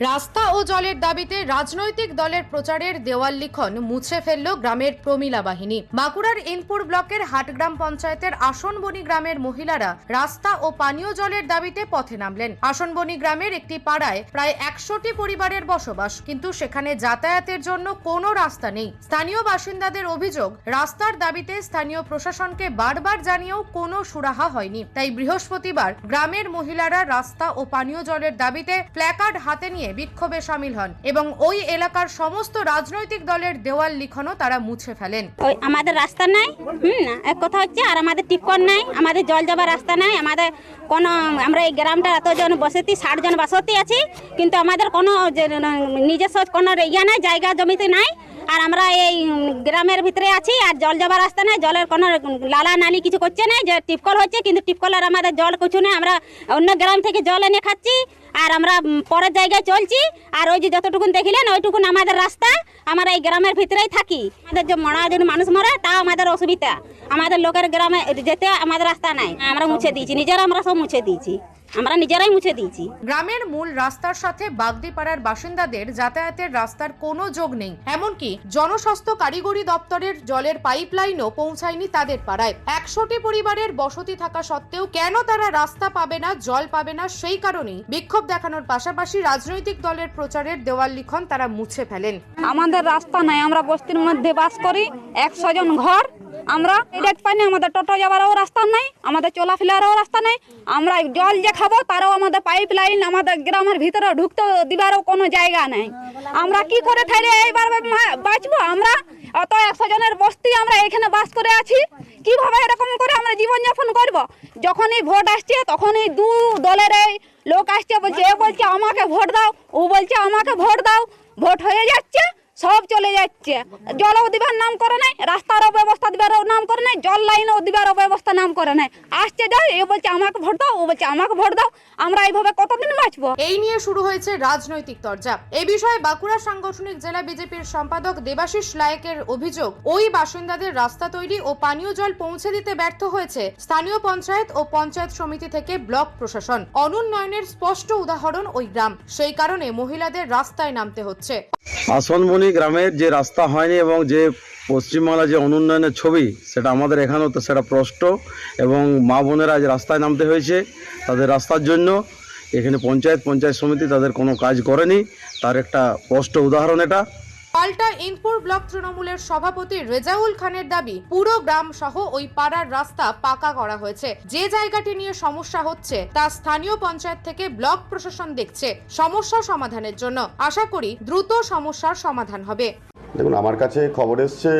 রাস্তা ও জলের দাবিতে রাজনৈতিক দলের প্রচারের দেওয়াল লিখন মুছে ফেলল গ্রামের প্রমিলা বাহিনী। বাঁকুড়ার ইনপুর ব্লকের হাটগ্রাম পঞ্চায়েতের আসনবনি গ্রামের মহিলারা রাস্তা ও পানীয় জলের দাবিতে পথে নামলেন। আসনবনি গ্রামের একটি পাড়ায় প্রায় একশোটি পরিবারের বসবাস, কিন্তু সেখানে যাতায়াতের জন্য কোনো রাস্তা নেই। স্থানীয় বাসিন্দাদের অভিযোগ, রাস্তার দাবিতে স্থানীয় প্রশাসনকে বারবার জানিয়েও কোনো সুরাহা হয়নি। তাই বৃহস্পতিবার গ্রামের মহিলারা রাস্তা ও পানীয় জলের দাবিতে প্ল্যাকার্ড হাতে নিয়ে বিক্ষোভে সামিল হন এবং ওই এলাকার সমস্ত রাজনৈতিক দলের দেওয়াল লিখনও তারা মুছে ফেলেন। আমাদের রাস্তা নাই, হুম এক কথা হচ্ছে, আর আমাদের টিপকল নাই, আমাদের জল যাবার রাস্তা নাই, আমাদের কোনো, আমরা এই গ্রামটা এতজন বসতি ষাট জন বসতি আছি, কিন্তু আমাদের কোনো নিজস্ব কোনো ইয়ে নাই, জায়গা জমিতে নাই আর আমরা এই গ্রামের ভিতরে আছি আর জল যাবার রাস্তা নাই, জলের কোনো লালা নালি কিছু করছে না যে টিপকল হচ্ছে, কিন্তু টিপকলের আমাদের জল কিছু নেই, আমরা অন্য গ্রাম থেকে জল এনে খাচ্ছি আর আমরা পরের জায়গায় চলছি আর ওই যে যতটুকুন দেখিলেন, ওইটুকুন আমাদের রাস্তা, আমরা এই গ্রামের ভিতরেই থাকি। আমাদের যে মরা যদি মানুষ মরে, তাও আমাদের অসুবিধা। আমাদের লোকের গ্রামে যেতে আমাদের রাস্তা নাই, আমরা মুছে দিয়েছি, নিজেরা আমরা সব মুছে দিয়েছি। আমরা নিজেরাই মুছে দিয়েছি। গ্রামের মূল রাস্তার সাথে বাগদিপাড়ার বাসিন্দাদের যাতায়াতের রাস্তার কোনো যোগ নেই। এমনকি জনস্বাস্থ্য কারিগরি দপ্তরের জলের পাইপলাইনও পৌঁছায়নি তাদের পাড়ায়। একশোটি পরিবারের বসতি থাকা সত্ত্বেও কেন তারা রাস্তা পাবে না জল পাবে না সেই কারণেই বিক্ষোভ দেখানোর পাশাপাশি রাজনৈতিক দলের প্রচারের দেওয়াল লিখন তারা মুছে ফেলেন। আমাদের রাস্তা নাই আমরা বস্তির মধ্যে বাস করি একশো জন ঘর আমরা ইলেক্ট পাইনি, আমাদের টোটো যাওয়ারও রাস্তা নাই, আমাদের চলাফেরারও রাস্তা নাই, আমরা জল যে খাব তারও আমাদের পাইপ লাইন আমাদের গ্রামের ভিতরে ঢুকতে দিবারও কোনো জায়গা নাই। আমরা কি করে থাইলে এইবার বাঁচবো? আমরা অত একশো জনের বস্তি আমরা এখানে বাস করে আছি, কীভাবে এরকম করে আমরা জীবনযাপন করব? যখনই ভোট আসছে, তখনই দু দলের এই লোক আসছে বলছে এ বলছে আমাকে ভোট দাও, ও বলছে আমাকে ভোট দাও, ভোট হয়ে যাচ্ছে। সব চলে যাচ্ছে। জল দিবার নাম করে নাই রাস্তার ব্যবস্থা দিবার নাম করে নাই জল লাইনও দিবার ব্যবস্থা নাম করে নাই। আসছে যায় এ বলছে আমাকে ভোট দাও ও বলছে আমাকে ভোট দাও আমরা এইভাবে কতদিন বাঁচবো? এই নিয়ে শুরু হয়েছে রাজনৈতিক তরজা। এ বিষয়ে বাঁকুড়া সাংগঠনিক জেলা বিজেপির সম্পাদক দেবাশিস লায়েকের অভিযোগ ওই বাসিন্দাদের রাস্তা তৈরি ও পানীয় জল পৌঁছে দিতে ব্যর্থ হয়েছে স্থানীয় পঞ্চায়েত ও পঞ্চায়েত সমিতি থেকে ব্লক প্রশাসন। অনুন্নয়নের স্পষ্ট উদাহরণ ওই গ্রাম সেই কারণে মহিলাদের রাস্তায় নামতে হচ্ছে। আসনমণি গ্রামের যে রাস্তা হয়নি এবং যে পশ্চিমবাংলা যে অনুন্নয়নের ছবি, সেটা আমাদের এখানেও তো সেটা প্রষ্ট এবং মা বোনেরা আজ রাস্তায় নামতে হয়েছে। তাদের রাস্তার জন্য এখানে পঞ্চায়েত পঞ্চায়েত সমিতি তাদের কোনো কাজ করেনি। তার একটা স্পষ্ট উদাহরণ এটা। পাল্টা ইনপুর ব্লক তৃণমূলের সভাপতি রেজাউল খানের দাবি, পুরো গ্রাম সহ ওই পাড়ার রাস্তা পাকা করা হয়েছে। যে জায়গাটি নিয়ে সমস্যা হচ্ছে, তা স্থানীয় পঞ্চায়েত থেকে ব্লক প্রশাসন দেখছে সমস্যা সমাধানের জন্য। আশা করি দ্রুত সমস্যার সমাধান হবে। দেখুন, আমার কাছে খবর এসছে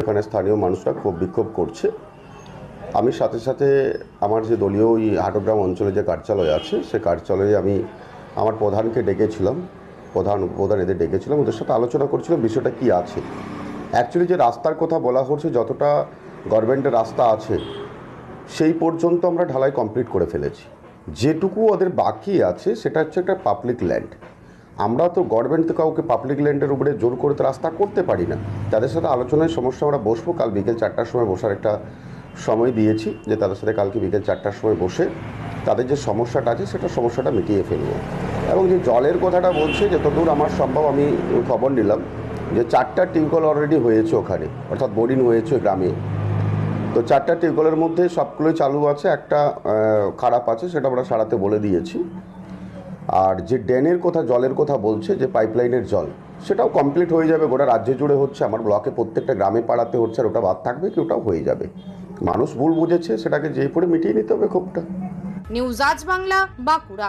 এখানে স্থানীয় মানুষরা খুব বিক্ষোভ করছে। আমি সাথে সাথে আমার যে দলীয় ওই হাটগ্রাম অঞ্চলে যে কার্যালয় আছে, সে কার্যালয়ে আমি আমার প্রধানকে ডেকেছিলাম। প্রধান উপপ্রধান এদের ডেকেছিলাম, ওদের সাথে আলোচনা করছিলাম, বিষয়টা কি আছে। অ্যাকচুয়ালি যে রাস্তার কথা বলা হচ্ছে, যতটা গভর্নমেন্টের রাস্তা আছে, সেই পর্যন্ত আমরা ঢালাই কমপ্লিট করে ফেলেছি। যেটুকু ওদের বাকি আছে, সেটা হচ্ছে একটা পাবলিক ল্যান্ড আমরা তো গভর্নমেন্ট তো কাউকে পাবলিক ল্যান্ডের উপরে জোর করে তো রাস্তা করতে পারি না। তাদের সাথে আলোচনায় সমস্যা আমরা বসবো, কাল বিকেল চারটার সময় বসার একটা সময় দিয়েছি, যে তাদের সাথে কালকে বিকেল চারটার সময় বসে তাদের যে সমস্যাটা আছে, সেটা সমস্যাটা মিটিয়ে ফেলব। এবং যে জলের কথাটা বলছে, যতদূর আমার সম্ভব আমি খবর নিলাম, যে চারটা টিউবওয়েল অলরেডি হয়েছে ওখানে, অর্থাৎ বোরিং হয়েছে গ্রামে। তো চারটা টিউবওয়েলের মধ্যে সবগুলোই চালু আছে, একটা খারাপ আছে, সেটা আমরা সারাতে বলে দিয়েছি। আর যে ড্যানের কথা, জলের কথা বলছে, যে পাইপলাইনের জল, সেটাও কমপ্লিট হয়ে যাবে, গোটা রাজ্য জুড়ে হচ্ছে, আমার ব্লকে প্রত্যেকটা গ্রামে পাড়াতে হচ্ছে, আর ওটা বাদ থাকবে কি, ওটাও হয়ে যাবে। মানুষ ভুল বুঝেছে, সেটাকে যেই পরে মিটিয়ে নিতে হবে ক্ষোভটা। নিউজ আজ বাংলা, বাঁকুড়া।